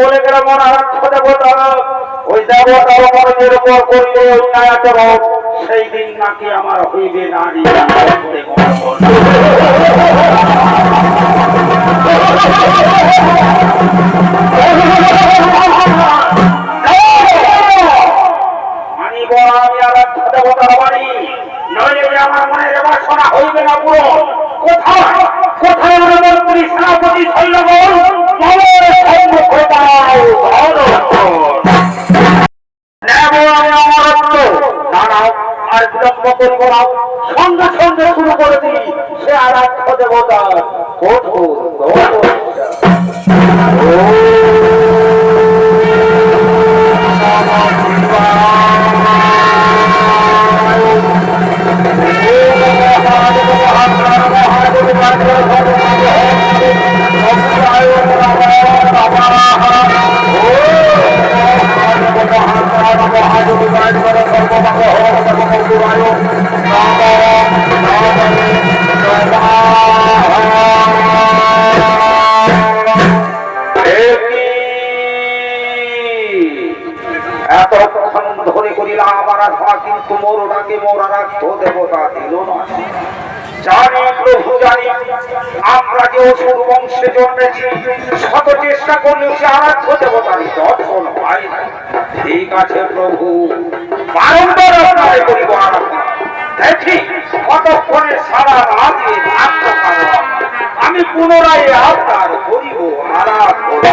বলে গেল, মন আরাধ্য দেবতা ওই দেবতার মনের উপর করিলে অন্যায় আচরণ সেই দিন নাকি আমার হইবে নারী মানিব আমার মনের বাসনা হইবে না পুরো। কোথায় আমার আশা কিন্তু মোর ডাকে আরাধ্য দেবতা দিল না। জানি প্রভু, জানি। আমরা যে অসুর বংশে জন্মেছি, শত চেষ্টা করলেও সে আরাধ্য দেবতারই দর্শন পাই ঠিক আছে প্রভু, বারংবার আপনারে করিব আরাধনা। দেখি কতক্ষণে সারা রাত আমি পুনরায় আপনার করিব, আরাধনা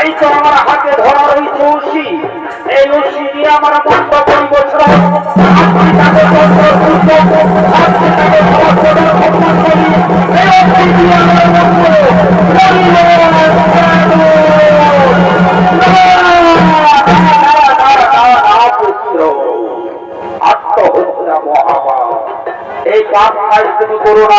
এই তো আমার হাতে ধরা ওই তুলসী এই রশি দিয়ে আমার মন্ত্র পরিবর্তন আপনি তাকে মন্ত্র পুষ্প আপনি তাকে সমর্পণ সম্মান করি, এই রশি দিয়ে আমার মন্ত্র আত্মহত্যা এই পাপ কাজ তুমি করো না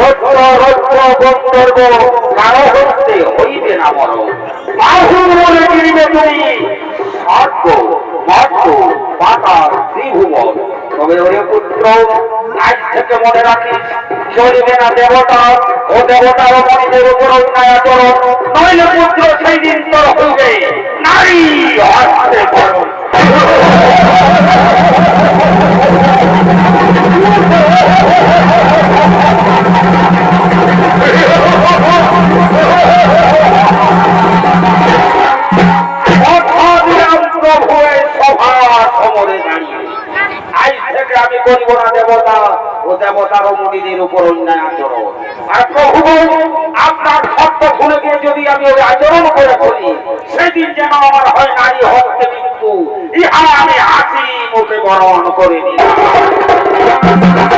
রত্ন, রত্ন, গন্ধর্ব, কারও হস্তে হইবে না মর বাহুর বলে গিরিবে তুমি স্বর্গ মর্ত পাতাল ত্রিভুবন। তবে ওরে পুত্র আজ থেকে মনে রাখিস দেবতা ও দেবতার মনিদের উপর অন্যায় করিব না দেবতা, ও দেবতার ও মুনিদের উপর অন্যায় আচরণ। আর প্রভু আপনার শব্দ শুনে গিয়ে যদি আমি ওই আচরণ করে বলি সেদিন যেন আমার হয় নারী হস্তে মৃত্যু, ইহা আমি হাসি মুখে বরণ করে নিলাম।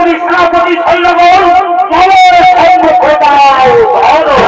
মন্ত্রী সেনাপতি সৈন্যগণ মনের সম্মুখে দাঁড়াও ধরো